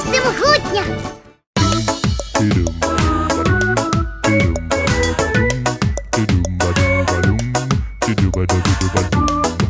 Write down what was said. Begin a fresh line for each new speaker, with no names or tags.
всемогутня!
Ba-dum, ba-dum, ba-dum,